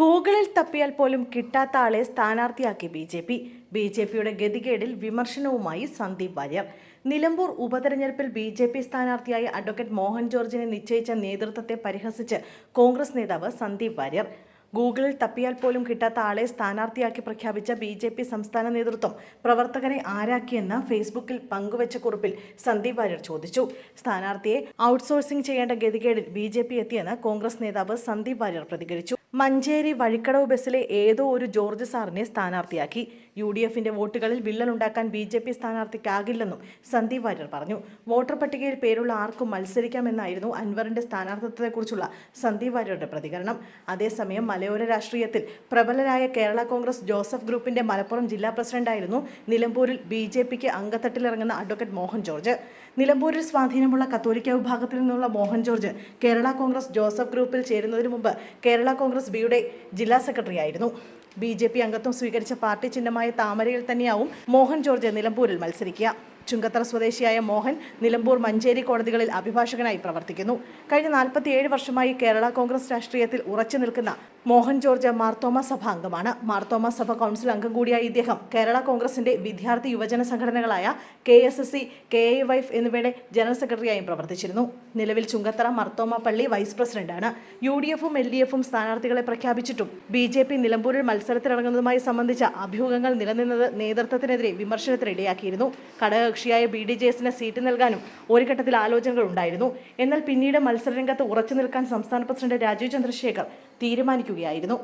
ഗൂഗിളിൽ തപ്പിയാൽ പോലും കിട്ടാത്ത ആളെ സ്ഥാനാർത്ഥിയാക്കി B J P. B J പിയുടെ ഗതികേടിൽ വിമർശനവുമായി സന്ദീപ് വാര്യർ. നിലമ്പൂർ ഉപതെരഞ്ഞെടുപ്പിൽ ബി ജെ പി സ്ഥാനാർത്ഥിയായി അഡ്വക്കേറ്റ് മോഹൻ ജോർജിനെ നിശ്ചയിച്ച നേതൃത്വത്തെ പരിഹസിച്ച് കോൺഗ്രസ് നേതാവ് സന്ദീപ് വാര്യർ. ഗൂഗിളിൽ തപ്പിയാൽ പോലും കിട്ടാത്ത ആളെ സ്ഥാനാർത്ഥിയാക്കി പ്രഖ്യാപിച്ച ബി ജെ പി സംസ്ഥാന നേതൃത്വം പ്രവർത്തകനെ ആരാക്കിയെന്ന് ഫേസ്ബുക്കിൽ പങ്കുവച്ച കുറിപ്പിൽ സന്ദീപ് വാര്യർ ചോദിച്ചു. സ്ഥാനാർത്ഥിയെ ഔട്ട്സോഴ്സിംഗ് ചെയ്യേണ്ട ഗതികേടിൽ ബി ജെ പി എത്തിയെന്ന് കോൺഗ്രസ് നേതാവ് സന്ദീപ് വാര്യർ പ്രതികരിച്ചു. മഞ്ചേരി വഴിക്കടവ് ബസ്സിലെ ഏതോ ഒരു ജോർജ് സാറിനെ സ്ഥാനാർത്ഥിയാക്കി. യു ഡി എഫിന്റെ വോട്ടുകളിൽ വിള്ളലുണ്ടാക്കാൻ ബി ജെ പി സ്ഥാനാർത്ഥിക്കാകില്ലെന്നും സന്ദീപ് വാര്യർ പറഞ്ഞു. വോട്ടർ പട്ടികയിൽ പേരുള്ള ആർക്കും മത്സരിക്കാമെന്നായിരുന്നു അൻവറിന്റെ സ്ഥാനാർത്ഥിത്വത്തെക്കുറിച്ചുള്ള സന്ദീപ് വാര്യരുടെ പ്രതികരണം. അതേസമയം മലയോര രാഷ്ട്രീയത്തിൽ പ്രബലരായ കേരള കോൺഗ്രസ് ജോസഫ് ഗ്രൂപ്പിന്റെ മലപ്പുറം ജില്ലാ പ്രസിഡന്റായിരുന്നു നിലമ്പൂരിൽ ബി ജെ പിക്ക് അംഗത്തട്ടിലിറങ്ങുന്ന അഡ്വക്കേറ്റ് മോഹൻ ജോർജ്. നിലമ്പൂരിൽ സ്വാധീനമുള്ള കത്തോലിക്ക വിഭാഗത്തിൽ നിന്നുള്ള മോഹൻ ജോർജ് കേരള കോൺഗ്രസ് ജോസഫ് ഗ്രൂപ്പിൽ ചേരുന്നതിന് മുമ്പ് കേരള കോൺഗ്രസ് ബിയുടെ ജില്ലാ സെക്രട്ടറി ആയിരുന്നു. ബി ജെ പി അംഗത്വം സ്വീകരിച്ച പാർട്ടി ചിഹ്നമായ താമരയിൽ തന്നെയാവും മോഹൻ ജോർജ് നിലമ്പൂരിൽ മത്സരിക്കുക. ചുങ്കത്തറ സ്വദേശിയായ മോഹൻ നിലമ്പൂർ മഞ്ചേരി കോടതികളിൽ അഭിഭാഷകനായി പ്രവർത്തിക്കുന്നു. കഴിഞ്ഞ നാൽപ്പത്തിയേഴ് വർഷമായി കേരള കോൺഗ്രസ് രാഷ്ട്രീയത്തിൽ ഉറച്ചു നിൽക്കുന്ന മോഹൻ ജോർജ് മാർത്തോമ സഭ അംഗമാണ്. മാർത്തോമ സഭ കൗൺസിൽ അംഗം കൂടിയായ ഇദ്ദേഹം കേരള കോൺഗ്രസിന്റെ വിദ്യാർത്ഥി യുവജന സംഘടനകളായ K S S C K A Y F എന്നിവയുടെ ജനറൽ സെക്രട്ടറിയായും പ്രവർത്തിച്ചിരുന്നു. നിലവിൽ ചുങ്കത്തറ മർത്തോമ പള്ളി വൈസ് പ്രസിഡന്റാണ്. യു ഡി എഫും എൽ ഡി എഫും സ്ഥാനാർത്ഥികളെ പ്രഖ്യാപിച്ചിട്ടും ബി ജെ പി നിലമ്പൂരിൽ മത്സരത്തിനിറങ്ങുന്നതുമായി സംബന്ധിച്ച അഭ്യൂഹങ്ങൾ നിലനിന്നത് നേതൃത്വത്തിനെതിരെ വിമർശനത്തിനിടയാക്കിയിരുന്നു. ഘടകകക്ഷിയായ ബി ഡി ജെ എസിന് സീറ്റ് നൽകാനും ഒരു ഘട്ടത്തിൽ ആലോചനകൾ ഉണ്ടായിരുന്നു. എന്നാൽ പിന്നീട് മത്സരരംഗത്ത് ഉറച്ചു നിൽക്കാൻ സംസ്ഥാന പ്രസിഡന്റ് രാജീവ് ചന്ദ്രശേഖർ തീരുമാനിക്കുകയായിരുന്നു.